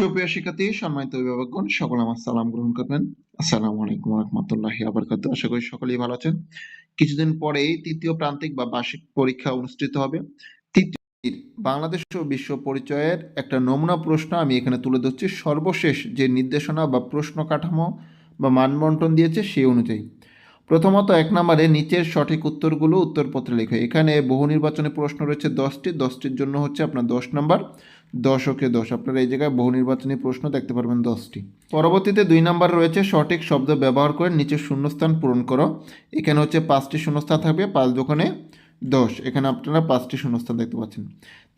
সুপ্রিয় শিক্ষার্থী, সম্মানিত অভিভাবকগণ, সকল আমার সালাম গ্রহণ করবেন। আসসালামু আলাইকুম রহমতুল্লাহি আবরকাত আশা করি সকলেই ভালো আছেন। কিছুদিন পরেই তৃতীয় প্রান্তিক বা বার্ষিক পরীক্ষা অনুষ্ঠিত হবে। তৃতীয় বাংলাদেশ ও বিশ্ব পরিচয়ের একটা নমুনা প্রশ্ন আমি এখানে তুলে ধরছি। সর্বশেষ যে নির্দেশনা বা প্রশ্ন কাঠামো বা মানবন্টন দিয়েছে সেই অনুযায়ী। প্রথমত এক নম্বরে নিচের সঠিক উত্তরগুলো উত্তরপত্রে লেখো। এখানে বহু নির্বাচনী প্রশ্ন রয়েছে, দশটি। দশটির জন্য হচ্ছে আপনার দশ নম্বর, দশকে দশ। আপনারা এই জায়গায় বহু নির্বাচনী প্রশ্ন দেখতে পারবেন দশটি। পরবর্তীতে দুই নম্বর রয়েছে, সঠিক শব্দ ব্যবহার করে নিচের শূন্যস্থান পূরণ করো। এখানে হচ্ছে পাঁচটি শূন্যস্থান থাকবে, পাঁচ দোকানে দশ। এখানে আপনারা পাঁচটি শূন্যস্থান দেখতে পাচ্ছেন।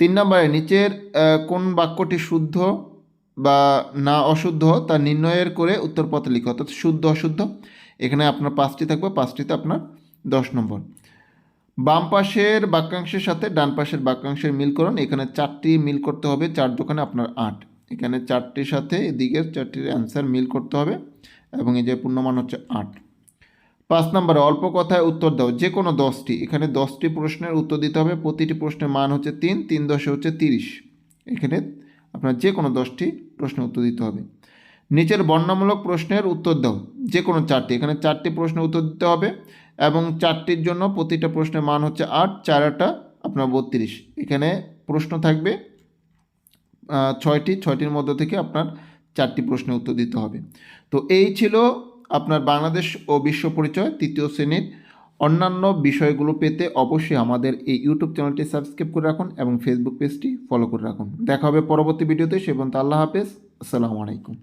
তিন নম্বরে নিচের কোন বাক্যটি শুদ্ধ বা না অশুদ্ধ তা নির্ণয়ের করে উত্তরপত্রে লিখো। অর্থাৎ শুদ্ধ অশুদ্ধ এখানে আপনার পাঁচটি থাকবে, পাঁচটিতে আপনার দশ নম্বর। বাম পাশের বাক্যাংশের সাথে ডান পাশের বাক্যাংশের মিল করুন, এখানে চারটি মিল করতে হবে, চার দোকানে আপনার আট। এখানে চারটির সাথে এদিকের চারটির অ্যান্সার মিল করতে হবে এবং এই যে পূর্ণমান হচ্ছে আট। পাঁচ নম্বরে, অল্প কথায় উত্তর দাও, যে কোনো দশটি, এখানে দশটি প্রশ্নের উত্তর দিতে হবে, প্রতিটি প্রশ্নের মান হচ্ছে তিন তিন দশে হচ্ছে তিরিশ। এখানে আপনার যে কোনো দশটি প্রশ্নের উত্তর দিতে হবে। নিচের বর্ণামূলক প্রশ্নের উত্তর দাও, যে কোনো চারটি। এখানে চারটি প্রশ্নের উত্তর দিতে হবে এবং চারটির জন্য প্রতিটা প্রশ্নের মান হচ্ছে আট, চার আটা আপনার বত্রিশ। এখানে প্রশ্ন থাকবে ছয়টি, ছয়টির মধ্য থেকে আপনার চারটি প্রশ্নের উত্তর দিতে হবে। তো এই ছিল আপনার বাংলাদেশ ও বিশ্ব পরিচয়, তৃতীয় শ্রেণির অন্যান্য বিষয়গুলো পেতে অবশ্যই আমাদের এই ইউটিউব চ্যানেলটি সাবস্ক্রাইব করে রাখুন এবং ফেসবুক পেজটি ফলো করে রাখুন। দেখা হবে পরবর্তী ভিডিওতে, সে পর্যন্ত আল্লাহ হাফেজ, আসসালামু আলাইকুম।